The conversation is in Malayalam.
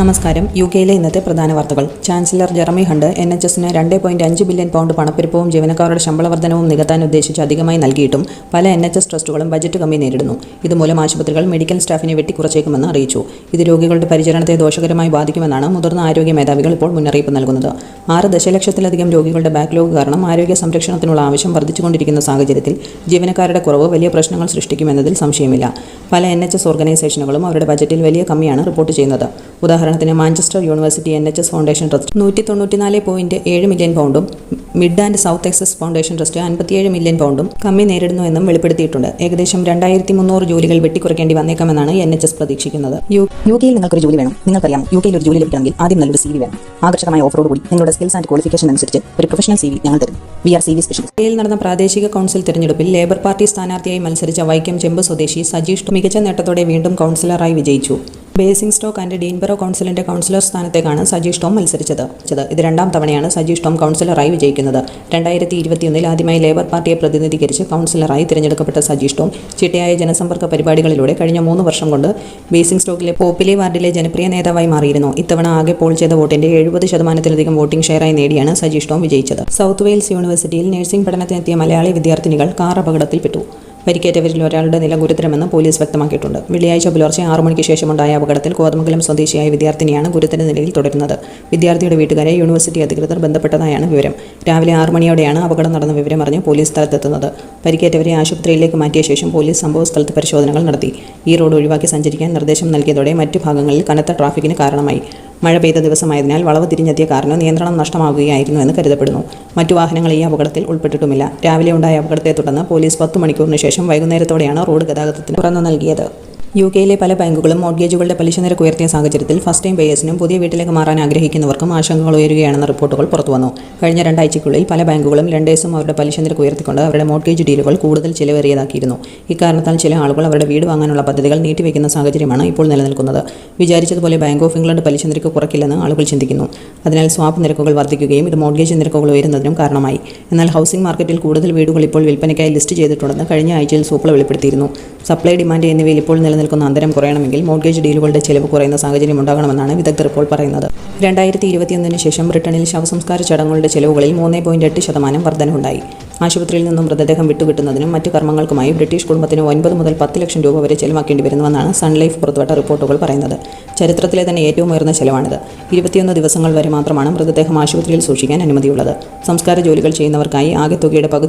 നമസ്കാരം. യു കെയിലെ ഇന്നത്തെ പ്രധാന വാർത്തകൾ. Chancellor Jeremy Hunt N H എസിന് രണ്ട് പോയിന്റ് അഞ്ച് ബില്യൺ പൗണ്ട് പണപ്പെരുപ്പവും ജീവനക്കാരുടെ ശമ്പള വർധനവും നികത്താൻ ഉദ്ദേശിച്ച് അധികമായി നൽകിയിട്ടും പല എൻ എച്ച് എസ് ട്രസ്റ്റുകളും ബജറ്റ് കമ്മി നേരിടുന്നു. ഇതുമൂലം ആശുപത്രികൾ മെഡിക്കൽ സ്റ്റാഫിനെ വെട്ടിക്കുറച്ചേക്കുമെന്ന് അറിയിച്ചു. ഇത് രോഗികളുടെ പരിചരണത്തെ ദോഷകരമായി ബാധിക്കുമെന്നാണ് മുതിർന്ന ആരോഗ്യ മേധാവികൾ ഇപ്പോൾ മുന്നറിയിപ്പ് നൽകുന്നത്. ആറ് ദശലക്ഷത്തിലധികം രോഗികളുടെ ബാക്ക്ലോഗ് കാരണം ആരോഗ്യ സംരക്ഷണത്തിനുള്ള ആവശ്യം വർദ്ധിച്ചുകൊണ്ടിരിക്കുന്ന സാഹചര്യത്തിൽ ജീവനക്കാരുടെ കുറവ് വലിയ പ്രശ്നങ്ങൾ സൃഷ്ടിക്കുമെന്നതിൽ സംശയമില്ല. പല എൻ എച്ച് എസ് ഓർഗനൈസേഷനുകളും അവരുടെ ബജറ്റിൽ വലിയ കമ്മിയാണ് റിപ്പോർട്ട് ചെയ്യുന്നത്. ഉദാഹരണത്തിന് Manchester University N H S foundation trust നൂറ്റി തൊണ്ണൂറ്റിനാല് പോയിന്റ് ഏഴ് million പൗണ്ടും mid and south Essex foundation trust അൻപത്തിയേഴ് മില്യൺ പൗണ്ടും കമ്മി നേരിടുന്നുവെന്നും വെളിപ്പെടുത്തിയിട്ടുണ്ട്. ഏകദേശം രണ്ടായിരത്തി മുന്നൂറ് ജോലികൾ വെട്ടിക്കുറയ്ക്കേണ്ടി വന്നേക്കാമെന്നാണ് എൻ എച്ച് എസ് പ്രതീക്ഷിക്കുന്നത്. യു കെയിൽ നിങ്ങൾക്ക് ഒരു ജോലി വേണം. നിങ്ങൾക്കറിയാം യു കെയിൽ ഒരു ജോലി ലഭിക്കണമെങ്കിൽ ആദ്യം നല്ലൊരു സി വി വേണം. ആകർഷകമായ ഓഫറോട് കൂടി നിങ്ങളുടെ സ്കിൽസ് ആൻഡ് ക്വാളിഫിക്കേഷൻ അനുസരിച്ച് ഒരു പ്രൊഫഷണൽ സി വി ഞങ്ങൾ തരും. We are C V special കെയിൽ നടന്ന പ്രാദേശിക കൗൺസിൽ തെരഞ്ഞെടുപ്പിൽ ലേബർ പാർട്ടി സ്ഥാനാർത്ഥിയായി മത്സരിച്ച വൈക്കം ചെമ്പ് സ്വദേശി സജീഷ് മികച്ച നേട്ടത്തോടെ വീണ്ടും കൗൺസിലറായി വിജയിച്ചു. ബേസിംഗ് സ്റ്റോക്ക് ആൻഡ് ഡീൻബറോ കൗൺസിലിന്റെ കൗൺസിലർ സ്ഥാനത്തേക്കാണ് സജീഷ് ടോം മത്സരിച്ചത്. ഇത് രണ്ടാം തവണയാണ് സജീഷ് ടോം കൗൺസിലറായി വിജയിക്കുന്നത്. രണ്ടായിരത്തി ഇരുപത്തിയൊന്നിൽ ആദ്യമായി ലേബർ പാർട്ടിയെ പ്രതിനിധീകരിച്ച് കൗൺസിലറായി തിരഞ്ഞെടുക്കപ്പെട്ട സജീഷ് ടോം ചിട്ടയായ ജനസമ്പർക്ക പരിപാടികളിലൂടെ കഴിഞ്ഞ മൂന്ന് വർഷം കൊണ്ട് ബേസിംഗ് സ്റ്റോക്കിലെ പോപ്പിലെ വാർഡിലെ ജനപ്രിയ നേതാവായി മാറിയിരുന്നു. ഇത്തവണ ആകെ പോൾ ചെയ്ത വോട്ടിന്റെ എഴുപത് ശതമാനത്തിലധികം വോട്ടിംഗ് ഷെയറായി നേടിയാണ് സജീഷ് ടോം വിജയിച്ചത്. സൗത്ത് വെയിൽസ് യൂണിവേഴ്സിറ്റിയിൽ നഴ്സിംഗ് പഠനത്തിനെത്തിയ മലയാളി വിദ്യാർത്ഥിനികൾ കാർ അപകടത്തിൽപ്പെട്ടു. പരിക്കേറ്റവരിൽ ഒരാളുടെ നില ഗുരുതരമെന്ന് പോലീസ് വ്യക്തമാക്കിയിട്ടുണ്ട്. വെള്ളിയാഴ്ച പുലർച്ചെ ആറു മണിക്ക് ശേഷമുണ്ടായ അപകടത്തിൽ കോതമംഗലം സ്വദേശിയായ വിദ്യാർത്ഥിനിയാണ് ഗുരുതര നിലയിൽ തുടരുന്നത്. വിദ്യാർത്ഥിയുടെ വീട്ടുകാരെ യൂണിവേഴ്സിറ്റി അധികൃതർ ബന്ധപ്പെട്ടതായാണ് വിവരം. രാവിലെ ആറു മണിയോടെയാണ് അപകടം നടന്ന വിവരം അറിഞ്ഞ് പോലീസ് സ്ഥലത്തെത്തുന്നത്. പരിക്കേറ്റവരെ ആശുപത്രിയിലേക്ക് മാറ്റിയ ശേഷം പോലീസ് സംഭവ സ്ഥലത്ത് പരിശോധനകൾ നടത്തി. ഈ റോഡ് ഒഴിവാക്കി സഞ്ചരിക്കാൻ നിർദ്ദേശം നൽകിയതോടെ മറ്റു ഭാഗങ്ങളിൽ കനത്ത ട്രാഫിക്കിന് കാരണമായി. മഴ പെയ്ത ദിവസമായതിനാൽ വളവ് തിരിഞ്ഞെത്തിയ കാറിന് നിയന്ത്രണം നഷ്ടമാവുകയായിരുന്നു എന്ന് കരുതപ്പെടുന്നു. മറ്റു വാഹനങ്ങൾ ഈ അപകടത്തിൽ ഉൾപ്പെട്ടിട്ടുമില്ല. രാവിലെ ഉണ്ടായ അപകടത്തെ തുടർന്ന് പോലീസ് പത്ത് മണിക്കൂറിന് ശേഷം വൈകുന്നേരത്തോടെയാണ് റോഡ് ഗതാഗതത്തിന് തുറന്നു നൽകിയത്. യു കെയിലെ പല ബാങ്കുകളും മോർഗേജുകളുടെ പലിശ നിരക്ക് ഉയർത്തിയ സാഹചര്യത്തിൽ ഫസ്റ്റ് ടൈം പേയേഴ്സിനും പുതിയ വീട്ടിലേക്ക് മാറാൻ ആഗ്രഹിക്കുന്നവർക്കും ആശങ്കകൾ ഉയരുകയാണെന്ന റിപ്പോർട്ടുകൾ പുറത്തുവന്നു കഴിഞ്ഞ രണ്ടാഴ്ചയ്ക്കുള്ളിൽ പല ബാങ്കുകളും രണ്ടേഴ്സും അവരുടെ പലിശ നിരക്ക് ഉയർത്തിക്കൊണ്ട് അവരുടെ മോർഗേജ് ഡീലുകൾ കൂടുതൽ ചിലവേറിയതാക്കിയിരുന്നു. ഇക്കാരണത്താൽ ചില ആളുകൾ അവരുടെ വീട് വാങ്ങാനുള്ള പദ്ധതികൾ നീട്ടിവെക്കുന്ന സാഹചര്യമാണ് ഇപ്പോൾ നിലനിൽക്കുന്നത്. വിചാരിച്ചതുപോലെ ബാങ്ക് ഓഫ് ഇംഗ്ലണ്ട് പലിശ നിരക്ക് കുറയ്ക്കില്ലെന്ന് ആളുകൾ ചിന്തിക്കുന്നു. അതിനാൽ സ്വാപ്പ് നിരക്കുകൾ വർദ്ധിക്കുകയും ഇത് മോർഗേജ് നിരക്കുകൾ ഉയരുന്നതിനും കാരണമായി. എന്നാൽ ഹൗസിംഗ് മാർക്കറ്റിൽ കൂടുതൽ വീടുകൾ ഇപ്പോൾ വിൽപ്പനയ്ക്കായി ലിസ്റ്റ് ചെയ്തിട്ടുണ്ടെന്ന് കഴിഞ്ഞ ആഴ്ചയിൽ സൂപ്പർ വെളിപ്പെടുത്തിയിരുന്നു. സപ്ലൈ ഡിമാൻഡ് എന്നിവയിൽ ഇപ്പോൾ നിലനിൽക്കുന്ന അന്തരം കുറയണമെങ്കിൽ മോർഗേജ് ഡീലുകളുടെ ചെലവ് കുറയുന്ന സാഹചര്യം ഉണ്ടാകണമെന്നാണ് വിദഗ്ധർ റിപ്പോർട്ട് പറയുന്നത്. രണ്ടായിരത്തി ഇരുപത്തിയൊന്നിന് ശേഷം ബ്രിട്ടനിൽ ശവസംസ്കാര ചടങ്ങുകളുടെ ചെലവുകളിൽ മൂന്ന് പോയിന്റ് എട്ട് ശതമാനം വർധനമുണ്ടായി ആശുപത്രിയിൽ നിന്നും മൃതദേഹം വിട്ടുകിട്ടുന്നതിനും മറ്റു കർമ്മങ്ങൾക്കുമായി ബ്രിട്ടീഷ് കുടുംബത്തിന് ഒൻപത് മുതൽ പത്ത് ലക്ഷം രൂപ വരെ ചെലവാക്കേണ്ടി വരുന്നുവെന്നാണ് സൺലൈഫ് പുറത്തുവിട്ട റിപ്പോർട്ടുകൾ പറയുന്നത്. ചരിത്രത്തിലെ തന്നെ ഏറ്റവും ഉയർന്ന ചെലവാണിത്. ഇരുപത്തിയൊന്ന് ദിവസങ്ങൾ വരെ മാത്രമാണ് മൃതദേഹം ആശുപത്രിയിൽ സൂക്ഷിക്കാൻ അനുമതിയുള്ളത്. സംസ്കാര ജോലികൾ ചെയ്യുന്നവർക്കായി ആകെ തുകയുടെ പകുതി